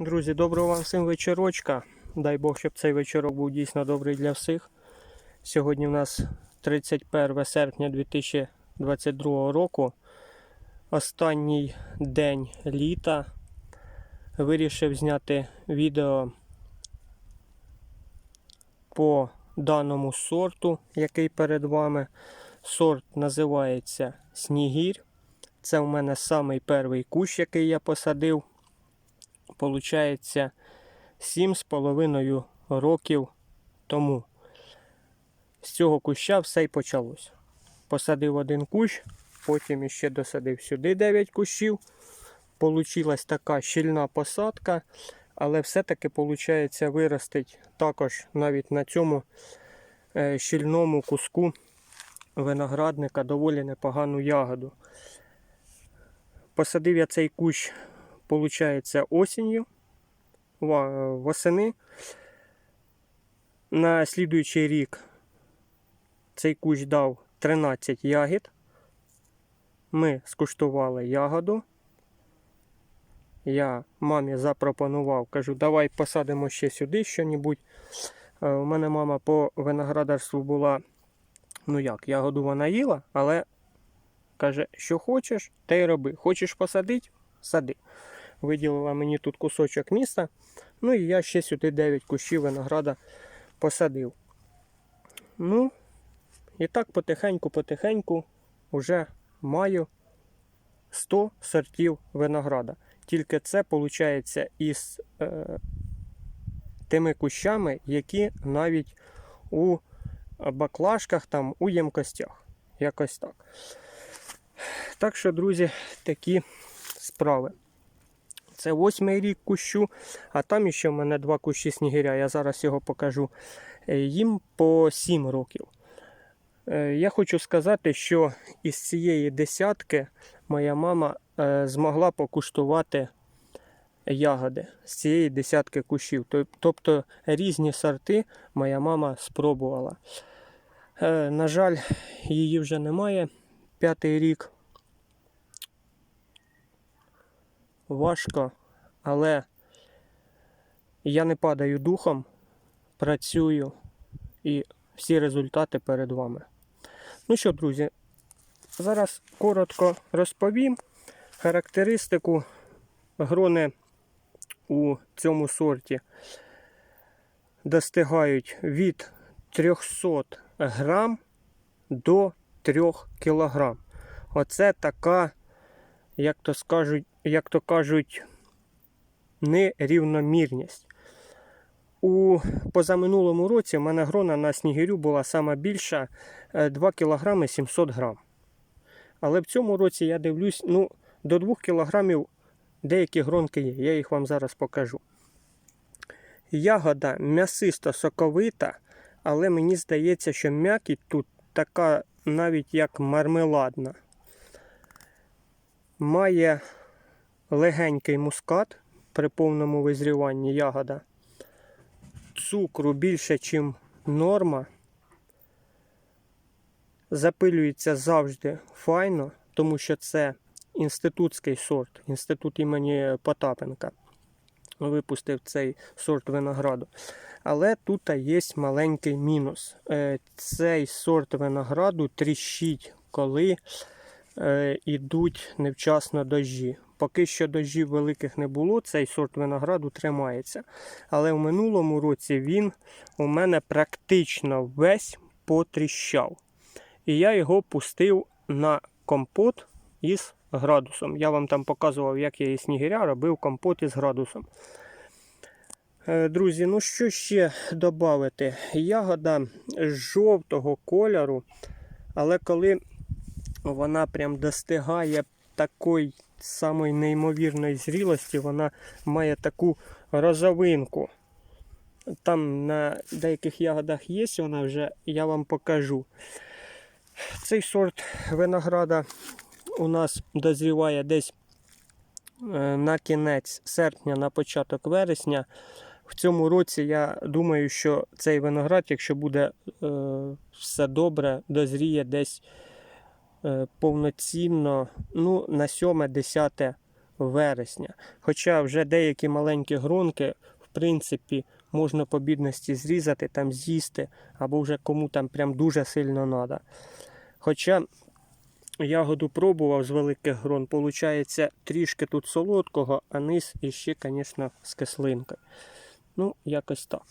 Друзі, доброго вам всім вечорочка. Дай Бог, щоб цей вечорок був дійсно добрий для всіх. Сьогодні в нас 31 серпня 2022 року. Останній день літа. Вирішив зняти відео по даному сорту, який перед вами. Сорт називається Снігір. Це у мене самий перший кущ, який я посадив. Получається 7,5 років тому. З цього куща все й почалось. Посадив один кущ, потім іще досадив сюди 9 кущів. Получилась така щільна посадка, але все-таки виходить виростить також навіть на цьому е, щільному куску виноградника доволі непогану ягоду. Посадив я цей кущ, виходить, осінню, восени. На слідуючий рік цей кущ дав 13 ягід. Ми скуштували ягоду. Я мамі запропонував, кажу, давай посадимо ще сюди що-небудь. Е, У мене мама по виноградарству була, ну як, ягоду вона їла, але каже, що хочеш, те й роби. Хочеш посадити? Сади. Виділила мені тут кусочок міста. Ну і я ще сюди 9 кущів винограда посадив. Ну, і так потихеньку-потихеньку вже маю 100 сортів винограда. Тільки це виходить із е, тими кущами, які навіть у баклажках, там, у ємкостях. Якось так. Так що, друзі, такі справи. Це восьмий рік кущу, а там ще в мене два кущі снігиря. Я зараз його покажу. Е, Їм по 7 років. Е, Я хочу сказати, що із цієї десятки моя мама е, змогла покуштувати ягоди з цієї десятки кущів. Тобто різні сорти моя мама спробувала. На жаль, її вже немає. П'ятий рік. Важко, але я не падаю духом, працюю і всі результати перед вами. Ну що, друзі, зараз коротко розповім характеристику грони у цьому сорті достигають від 300 грам до 3 кілограм. Оце така, як то скажуть, як то кажуть, нерівномірність. У позаминулому році в мене грона на снігирю була сама більша е, 2 кг 700 грам. Але в цьому році я дивлюсь, ну, до 2 кг деякі гронки є. Я їх вам зараз покажу. Ягода м'ясисто соковита, але мені здається, що м'якість тут така навіть як мармеладна. Має легенький мускат при повному визріванні ягода. Цукру більше, ніж норма. Запилюється завжди файно, тому що це інститутський сорт, інститут імені Потапенка. Випустив цей сорт винограду. Але тут є маленький мінус. Е, Цей сорт винограду тріщить, коли е, йдуть невчасно дощі. Поки що дощів великих не було, цей сорт винограду тримається. Але в минулому році він у мене практично весь потріщав. І я його пустив на компот із градусом. Я вам там показував, як я із снігиря робив компот із градусом. Е, Друзі, ну що ще додати? Ягода жовтого кольору, але коли вона прям достигає такої самої неймовірної зрілості, вона має таку розовинку. Там на деяких ягодах є, вона вже я вам покажу. Цей сорт винограда у нас дозріває десь е, на кінець серпня, на початок вересня. В цьому році я думаю, що цей виноград, якщо буде е, все добре, дозріє десь повноцінно ну, на 7-10 вересня. Хоча вже деякі маленькі гронки, в принципі, можна по бідності зрізати, там з'їсти, або вже кому там прям дуже сильно треба. Хоча ягоду пробував з великих грон, получається трішки тут солодкого, а низ іще, звісно, з кислинкою. Ну, якось так.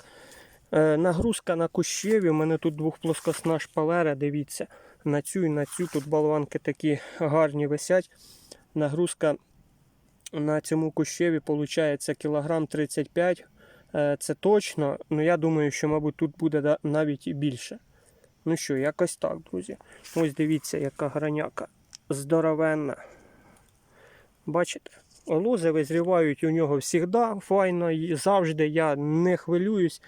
Е, нагрузка на кущеві. У мене тут двохплоскосна шпалера, дивіться. На цю і на цю тут болванки такі гарні висять. Нагрузка на цьому кущеві виходить кілограм 35 Е, Це точно. Ну я думаю, що, мабуть, тут буде навіть і більше. Ну що, якось так, друзі. Ось дивіться, яка граняка здоровенна. Бачите? Лози визрівають у нього завжди, файно, і завжди я не хвилююсь.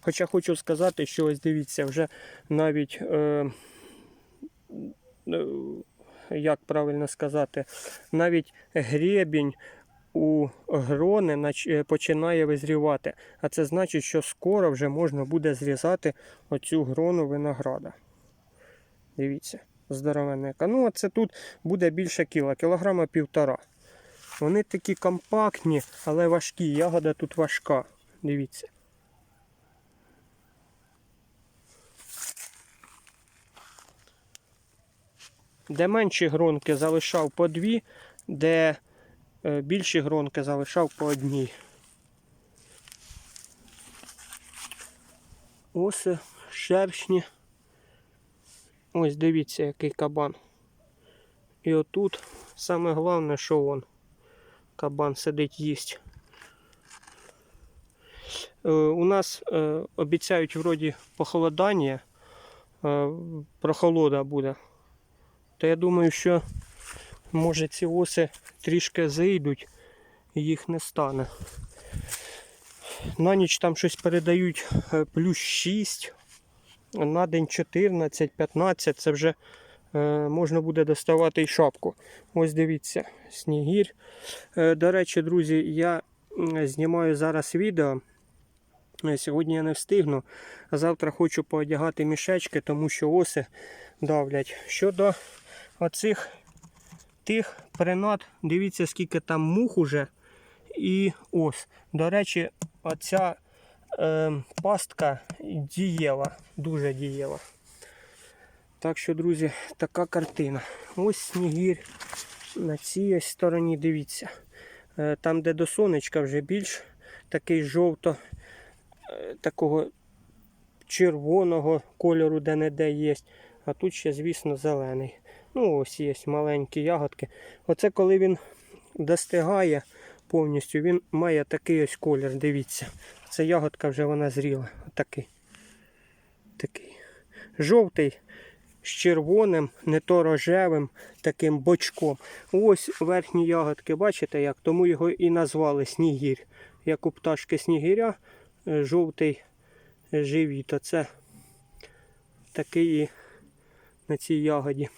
Хоча хочу сказати, що ось дивіться, вже навіть, е, як правильно сказати, навіть гребінь у грони е, починає визрівати. А це значить, що скоро вже можна буде зрізати оцю грону винограда. Дивіться, здоровенна. Ну, а це тут буде більше кіла, кілограма півтора. Вони такі компактні, але важкі. Ягода тут важка. Дивіться. Де менші гронки залишав по дві, де е, більші гронки залишав по одній. Ось е, шершні. Ось дивіться, який кабан. І отут саме головне, що он. Кабан сидить їсть. Е, у нас обіцяють вроді похолодання, прохолода буде. То я думаю, що може ці оси трішки зайдуть і їх не стане. На ніч там щось передають е, плюс 6, на день 14-15, це вже е, можна буде доставати і шапку. Ось дивіться, снігір. Е, До речі, друзі, я знімаю зараз відео. Сьогодні я не встигну. А завтра хочу поодягати мішечки, тому що оси давлять. Щодо оцих тих принад, дивіться, скільки там мух уже і ос. До речі, оця е, пастка дієва, дуже дієва. Так що, друзі, така картина. Ось снігір. На цій стороні дивіться. Е, Там, де до сонечка вже більш такий жовто, е, такого червоного кольору де-не-де є. А тут ще, звісно, зелений. Ну, ось є маленькі ягодки. Оце коли він достигає повністю, він має такий ось колір, дивіться. Це ягодка вже вона зріла. Отакий. Такий. Жовтий з червоним, не то рожевим, таким бочком. Ось верхні ягодки, бачите як? Тому його і назвали снігір. Як у пташки снігиря, е, жовтий живіт. Оце такий на цій ягоді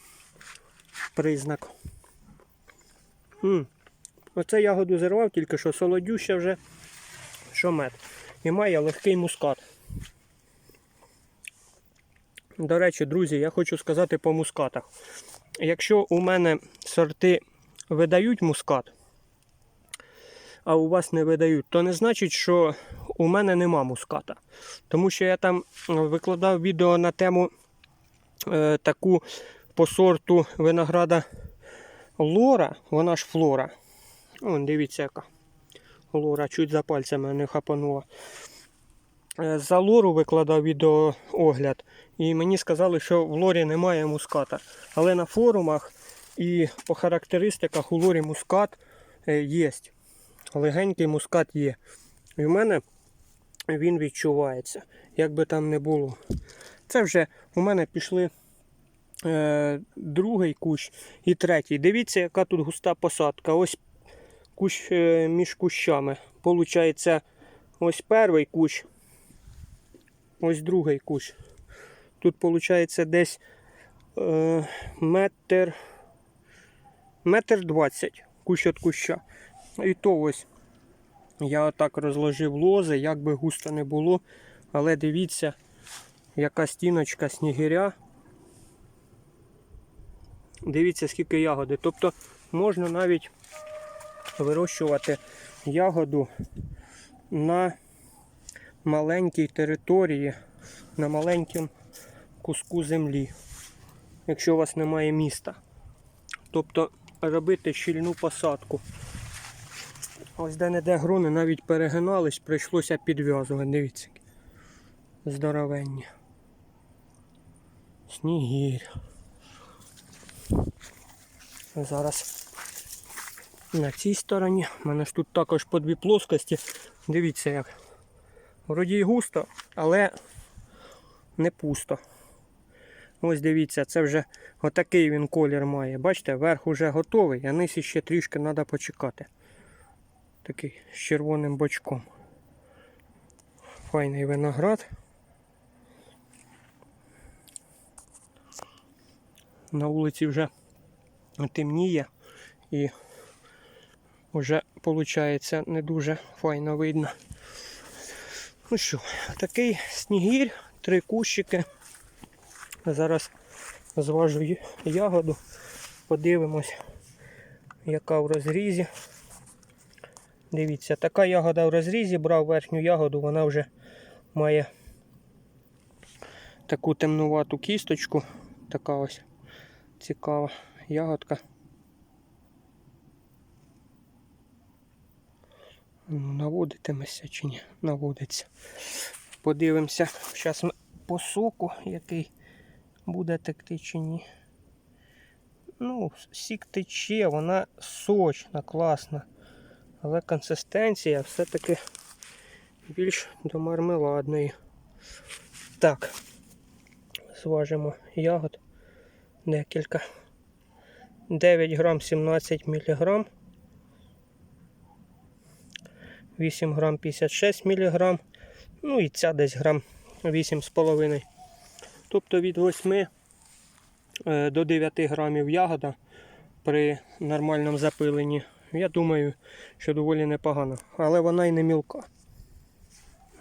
признак. м Оце ягоду зірвав, тільки що солодюща вже, що мед. І має легкий мускат. До речі, друзі, я хочу сказати по мускатах. Якщо у мене сорти видають мускат, а у вас не видають, то не значить, що у мене нема муската. Тому що я там викладав відео на тему е, таку по сорту винограда Лора, вона ж флора. Вон, дивіться, яка. Лора чуть за пальцями не хапанула. Е, За лору викладав відеоогляд, і мені сказали, що в лорі немає муската. Але на форумах і по характеристиках у лорі мускат е, є. Легенький мускат є. І в мене він відчувається, як би там не було. Це вже у мене пішли е, другий кущ і третій. Дивіться, яка тут густа посадка. Ось кущ е, між кущами. Получається, ось перший кущ, ось другий кущ. Тут виходить десь е, метр, метр двадцять кущ від куща. І то ось я отак розложив лози, як би густо не було. Але дивіться, яка стіночка снігиря. Дивіться, скільки ягоди. Тобто можна навіть вирощувати ягоду на маленькій території, на маленькому куску землі, якщо у вас немає міста. Тобто робити щільну посадку. Ось де не де грони навіть перегинались, прийшлося підв'язувати. Дивіться. Здоровенні. Снігір. Зараз на цій стороні. У мене ж тут також по дві плоскості. Дивіться як. Вроді і густо, але не пусто. Ось дивіться, це вже отакий він колір має. Бачите, верх уже готовий, а низ ще трішки треба почекати. Такий з червоним бочком. Файний виноград. На вулиці вже темніє і вже виходить не дуже файно видно. Ну що, такий снігір, три кущики. Зараз зважу ягоду, подивимось, яка в розрізі. Дивіться, така ягода в розрізі, брав верхню ягоду, вона вже має таку темнувату кісточку. Така ось цікава ягодка. Ну, наводитиметься чи ні? Наводиться. Подивимося. Зараз ми по соку, який буде текти чи ні. Ну, сік тече, вона сочна, класна. Але консистенція все-таки більш до мармеладної. Так, зважимо ягод. Декілька. 9 грам 17 міліграм. 8 грам 56 міліграм. Ну і ця десь грам 8,5. Тобто від 8 е, до 9 грамів ягода при нормальному запиленні. Я думаю, що доволі непогано. Але вона і не мілка.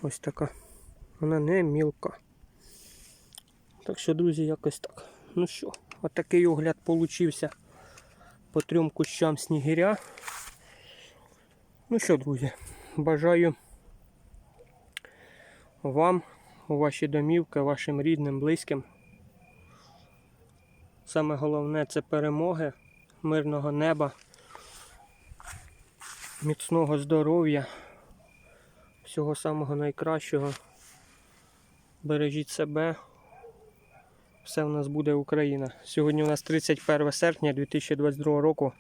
Ось така. Вона не мілка. Так що, друзі, якось так. Ну що, отакий огляд получився по трьом кущам снігиря. Ну що, друзі, бажаю вам у ваші домівки, вашим рідним, близьким. Саме головне це перемоги, мирного неба, міцного здоров'я, всього самого найкращого. Бережіть себе. Все в нас буде Україна. Сьогодні у нас 31 серпня 2022 року.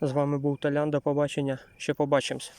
З вами був Талян. До побачення. Ще побачимось.